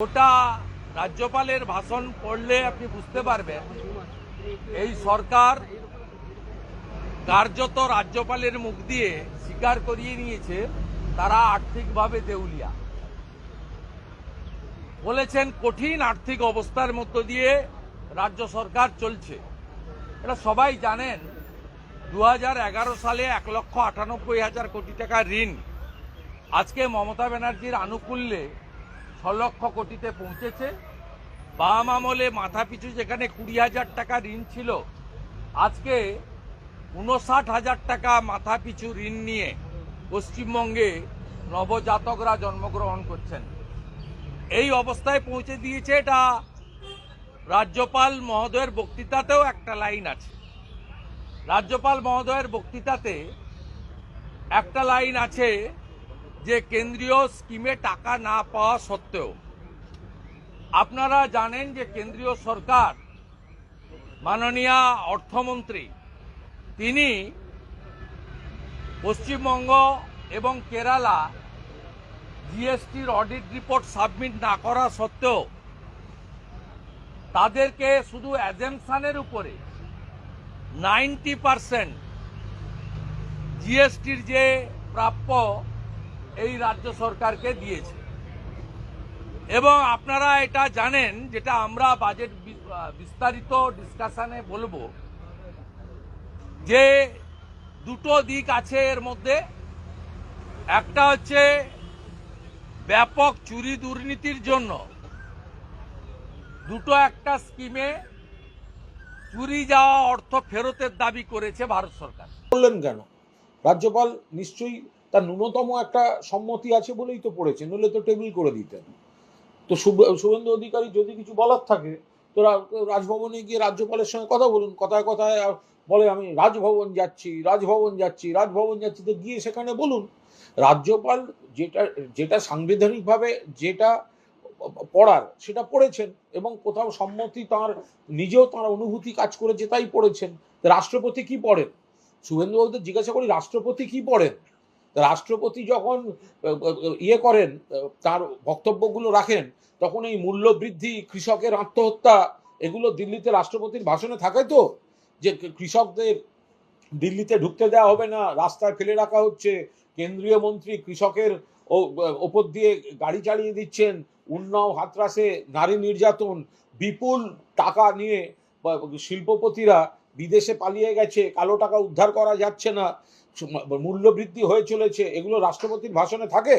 ওটা রাজ্যপালের ভাষণ পড়লে আপনি বুঝতে পারবেন, এই সরকার কার্যত রাজ্যপালের মুখ দিয়ে স্বীকার করিয়ে নিয়েছে, তারা আর্থিকভাবে দেউলিয়া। বলেছেন কঠিন আর্থিক অবস্থার মধ্য দিয়ে রাজ্য সরকার চলছে। এটা সবাই জানেন দু হাজার এগারো সালে এক লক্ষ আটানব্বই হাজার কোটি টাকা ঋণ। আজকে মমতা ব্যানার্জির আনুকূল্যে লক্ষ কোটিতে পৌঁছেছে। বাম আমলে মাথা পিছু যেখানে কুড়ি হাজার টাকা ঋণ ছিল, আজকে উনষাট হাজার টাকা মাথা পিছু ঋণ নিয়ে পশ্চিমবঙ্গে নবজাতকরা জন্মগ্রহণ করছেন। এই অবস্থায় পৌঁছে দিয়েছে এটা রাজ্যপাল মহোদয়ের বক্তৃতাতেও একটা লাইন আছে। রাজ্যপাল মহোদয়ের বক্তৃতাতে একটা লাইন আছে যে কেন্দ্রীয় স্কিমে টাকা না পাওয়া সত্ত্বেও, আপনারা জানেন যে কেন্দ্রীয় সরকার, মাননীয় অর্থমন্ত্রী, তিনি পশ্চিমবঙ্গ এবং কেরালা জিএসটির অডিট রিপোর্ট সাবমিট না করা সত্ত্বেও, তাদেরকে শুধু অ্যাজেমশনের উপরে নাইনটি পারসেন্ট জিএসটির যে প্রাপ্য এই রাজ্য সরকারকে দিয়েছে। এবং আপনারা এটা জানেন, যেটা আমরা বাজেট বিস্তারিত ডিসকাশনে বলব, যে দুটো দিক আছে এর মধ্যে। একটা হচ্ছে ব্যাপক চুরি দুর্নীতির জন্য। দুটো একটা স্কিমে চুরি যাওয়া অর্থ ফেরতের দাবি করেছে ভারত সরকার। বললেন কেন? রাজ্যপাল নিশ্চয়ই তার ন্যূনতম একটা সম্মতি আছে বলেই তো পড়েছে, নইলে তো টেবিল করে দিতেন। তো শুভেন্দু অধিকারী যদি কিছু বলার থাকে, তো রাজভবনে গিয়ে রাজ্যপালের সঙ্গে কথা বলুন, কথায় কথায় বলে আমি রাজভবন যাচ্ছি রাজভবন যাচ্ছি রাজভবন যাচ্ছি, তো গিয়ে সেখানে বলুন, রাজ্যপাল যেটা যেটা সাংবিধানিকভাবে যেটা পড়ার সেটা পড়েছেন এবং কোথাও সম্মতি তার, নিজেও তার অনুভূতি কাজ করেছে তাই পড়েছেন রাষ্ট্রপতি কি পড়েন? শুভেন্দু বাবুদের জিজ্ঞাসা করি, রাষ্ট্রপতি কি পড়েন? রাষ্ট্রপতি যখন ইয়ে করেন তার বক্তব্যগুলো রাখেন, তখন এই মূল্য বৃদ্ধি কৃষকের আত্মহত্যা, এগুলো দিল্লিতে রাষ্ট্রপতির ভাষণে থাকে তো? যে কৃষকদের দিল্লিতে ঢুকতে দেওয়া হবে না, রাস্তায় ফেলে রাখা হচ্ছে, কেন্দ্রীয় মন্ত্রী কৃষকের ওপর দিয়ে গাড়ি চালিয়ে দিচ্ছেন, উন্নাও হাতরাসে, নারী নির্যাতন, বিপুল টাকা নিয়ে শিল্পপতিরা বিদেশে পালিয়ে গেছে, কালো টাকা উদ্ধার করা যাচ্ছে না মূল্য বৃদ্ধি হয়ে চলেছে, এগুলো রাষ্ট্রপতির ভাষণে থাকে?